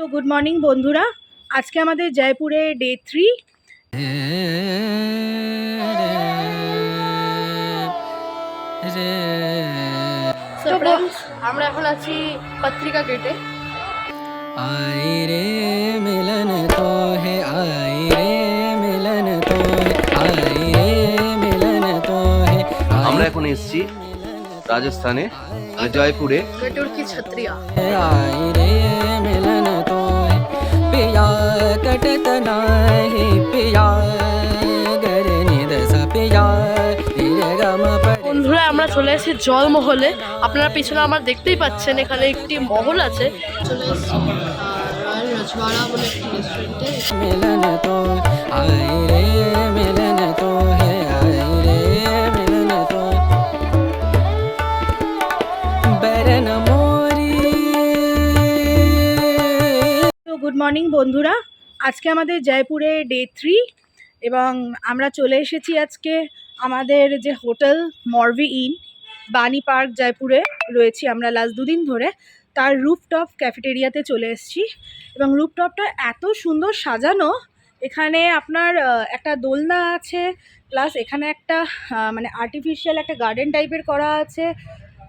তো good morning বন্ধুরা। আজকে আমাদের জয়পুরে ডে থ্রি আমরা এখন আছি পত্রিকা গেটে আই রে মিলন তো হে আই রে মিলন তো আই রে মিলন তো হে আমরা এখন এসছি রাজস্থানে মানে জয়পুরে। গটুর ছত্রিয়া? আই রে মিলন पिया कटत नाही पिया गरे निद सा पिया रे गम पर বন্ধুরা আমরা চলে এসেছি জলমহলে আপনারা পিছনে আমার দেখতেই পাচ্ছেন এখানে একটি মহল আছে চলে এসেছি রয়্যাল রাজবাড়া বলে একটি মর্নিং বন্ধুরা। আজকে আমাদের জয়পুরে ডে থ্রি এবং আমরা চলে এসেছি আজকে আমাদের যে hotel Marvi inn, Bani park জয়পুরে রয়েছি আমরা লাস্ট দুদিন ধরে। তার রুফটপ ক্যাফেটেরিয়াতে চলে এসেছি এবং রুফটপটা এত সুন্দর সাজানো। এখানে আপনার একটা দোলনা আছে, প্লাস এখানে একটা মানে আর্টিফিশিয়াল একটা গার্ডেন টাইপের করা আছে।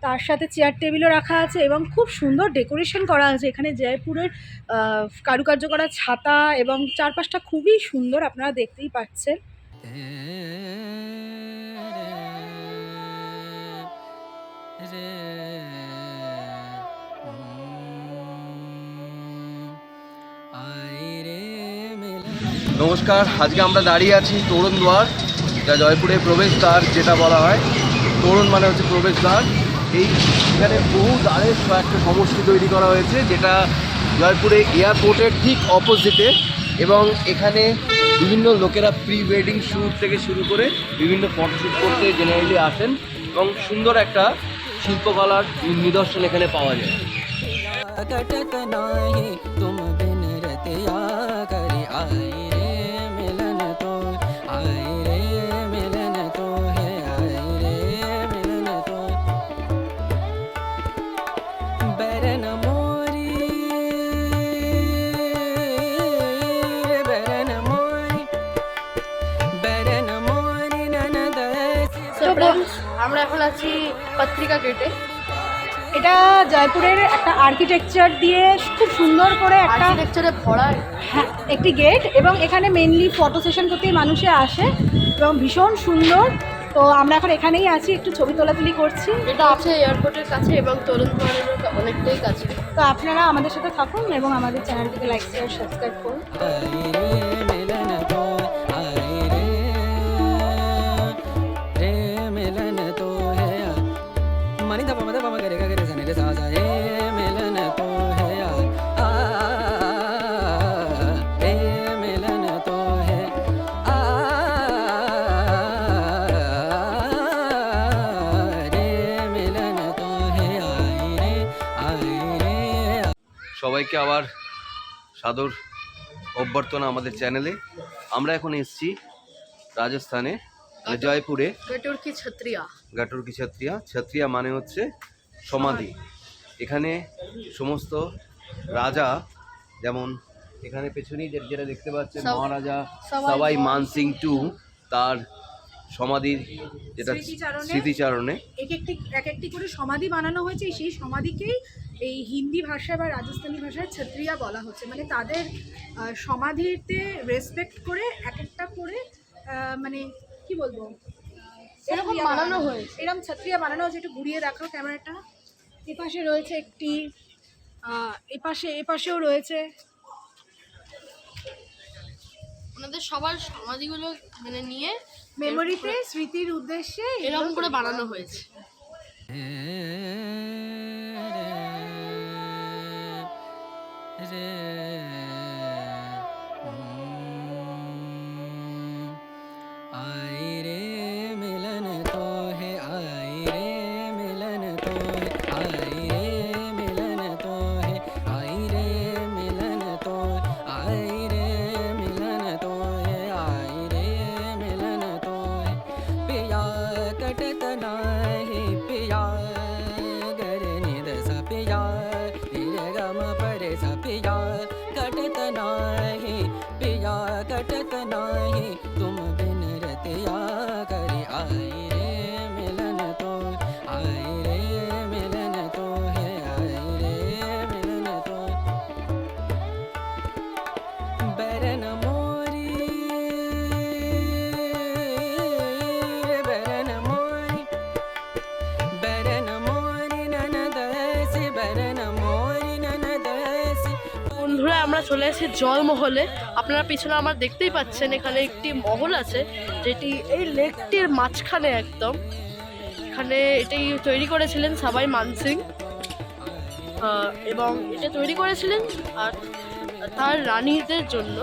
তার সাথে চেয়ার টেবিলও রাখা আছে এবং খুব সুন্দর ডেকোরেশন করা আছে। এখানে জয়পুরের কারুকার্য করা ছাতা এবং চারপাশটা খুবই সুন্দর আপনারা দেখতেই পাচ্ছেন। নমস্কার, আজকে আমরা দাঁড়িয়ে আছি তরুণ দ্বার, যা জয়পুরের প্রবেশদ্বার যেটা বলা হয়। তরুণ মানে হচ্ছে প্রবেশদ্বার। এই এখানে বহু দ্বারের একটা সমষ্টি তৈরি করা হয়েছে যেটা জয়পুরে এয়ারপোর্টের ঠিক অপোজিটে এবং এখানে বিভিন্ন লোকেরা প্রি ওয়েডিং শ্যুট থেকে শুরু করে বিভিন্ন ফটোশ্যুট করতে জেনারেলি আসেন এবং সুন্দর একটা শিল্পকলার নিদর্শন এখানে পাওয়া যায় कटत नाही तुम बिन रतिया करी आई আমরা আছি পত্রিকা গেটে এটা জয়পুরের একটা আর্কিটেকচার দিয়ে খুব সুন্দর করে একটা আর্কিটেকচারে ভরা। হ্যাঁ একটি গেট এবং এখানে মেনলি ফটো সেশন করতেই মানুষে আসে এবং ভীষণ সুন্দর। তো আমরা এখন এখানেই আছি একটু ছবি তোলাতুলি করছি। এটা আছে এয়ারপোর্টের কাছে এবং তরুণ অনেকটাই কাছে। তো আপনারা আমাদের সাথে থাকুন এবং আমাদের চ্যানেলটিকে লাইক শেয়ার সাবস্ক্রাইব করুন। সবাইকে আবার সাদর অভ্যর্থনা আমাদের চ্যানেলে। আমরা এখন এসছি রাজস্থানে মানে জয়পুরে। গেটুর কি ছত্রিয়া? গাটুর কি ছাত্রিয়া? ছাত্রিয়া মানে হচ্ছে সমাধি। এখানে সমস্ত রাজা যেমন এখানে পেছনেই যে- যেটা দেখতে পাচ্ছেন মহারাজা সবাই মানসিং টু তার সমাধির যেটা স্মৃতিচারণে- স্মৃতিচারণে। এক একটি এক একটি করে সমাধি বানানো হয়েছে সেই সমাধিকেই এই হিন্দি ভাষা বা রাজস্থানী ভাষায় ছত্রিয়া বলা হচ্ছে। মানে তাদের সমাধিতে রেসপেক্ট করে এক একটা করে মানে কি বলব? এরকম বানানো হয়েছে। এরকম ছত্রিয়া বানানো হয়েছে একটু ঘুরিয়ে রাখো ক্যামেরাটা। এপাশে রয়েছে একটি আহ, এপাশে এপাশেও রয়েছে। ওনাদের সবার সমাধিগুলো মানে নিয়ে মেমোরিতে স্মৃতির উদ্দেশ্যে এরকম করে বানানো হয়েছে রে पिया कटत नाही तुम बिन रतिया करी आई रे मिलन तो आई रे मिलन तो है आई रे मिलन तो बरन मोरी बरन मोरी बरन मोरी ननदसी बरन मोरी আপনারা পিছনে আমার দেখতেই পাচ্ছেন এখানে একটি মহল আছে যেটি এই লেকটির মাঝখানে একদম এখানে এটি তৈরি করেছিলেন সাবাই মানসিং এবং এটা তৈরি করেছিলেন আর তার রানীদের জন্য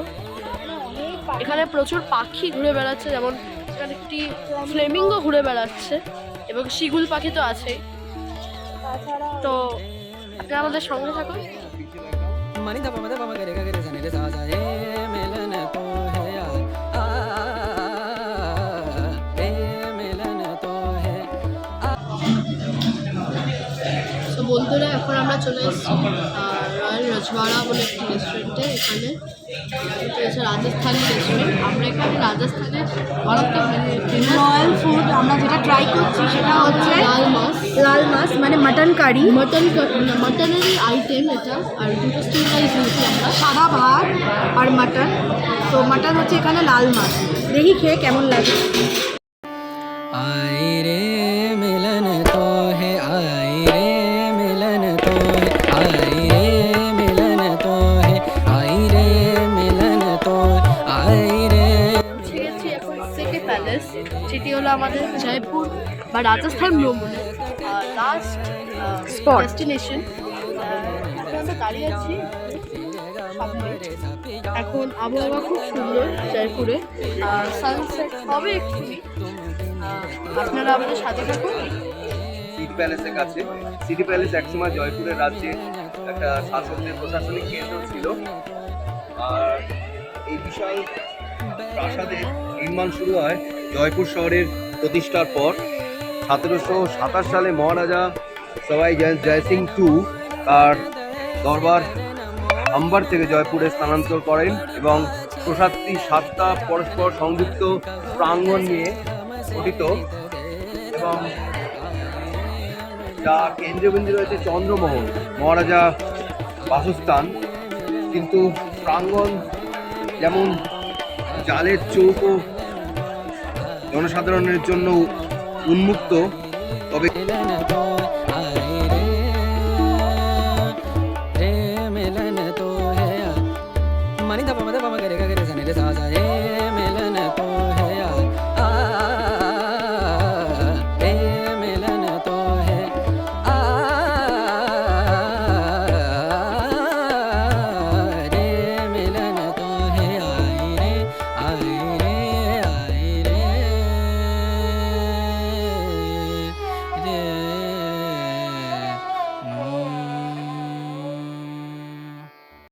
এখানে প্রচুর পাখি ঘুরে বেড়াচ্ছে যেমন এখানে একটি ফ্লেমিংও ঘুরে বেড়াচ্ছে এবং শিগুল পাখি তো আছেই তো আপনারা আমাদের সঙ্গে থাকুন মানে দাবা দাবা গেরে গেরে জানে রে দাদা যায় বন্ধুরা এখন আমরা চলে এসেছি রয়্যাল রজওয়াড়া বলে একটি রেস্টুরেন্টে এখানে হচ্ছে রাজস্থানি রেস্টুরেন্ট আমরা এখানে রাজস্থানের অনেক রয়্যাল ফুড আমরা যেটা ট্রাই করছি সেটা হচ্ছে লাল মাছ। লাল মাছ মানে মাটন কারি মাটন মটনেরই আইটেম এটা আর দুটো স্টিম রাইস নিয়েছি আমরা। সাদা ভাত আর মাটন তো মাটন হচ্ছে এখানে লাল মাছ। দেখি খেয়ে কেমন লাগে। আমাদের জয়পুর বা রাজস্থান ভ্রমণের লাস্ট Spot. ডেস্টিনেশন দাঁড়িয়ে আছি এখন আবহাওয়া খুব সুন্দর জয়পুরে সানসেট হবে আহ, আপনারা আমাদের সাথে থাকুন। সিটি প্যালেসের কাছে। সিটি প্যালেস একসময় জয়পুরের রাজ্যে একটা শাসকদের প্রশাসনিক কেন্দ্র ছিল। আর এই বিশাল প্রাসাদের নির্মাণ শুরু হয় জয়পুর শহরের প্রতিষ্ঠার পর সতেরোশো সাতাশ সালে মহারাজা সবাই জয় জয়সিং টু তার দরবার আম্বার থেকে জয়পুরে স্থানান্তর করেন এবং প্রসাদটি সাতটা পরস্পর সংযুক্ত প্রাঙ্গণ নিয়ে গঠিত এবং যা কেন্দ্রবিন্দু রয়েছে চন্দ্রমোহন। মহারাজা বাসস্থান, কিন্তু প্রাঙ্গণ যেমন জালের চৌকো জনসাধারণের জন্য উন্মুক্ত তবে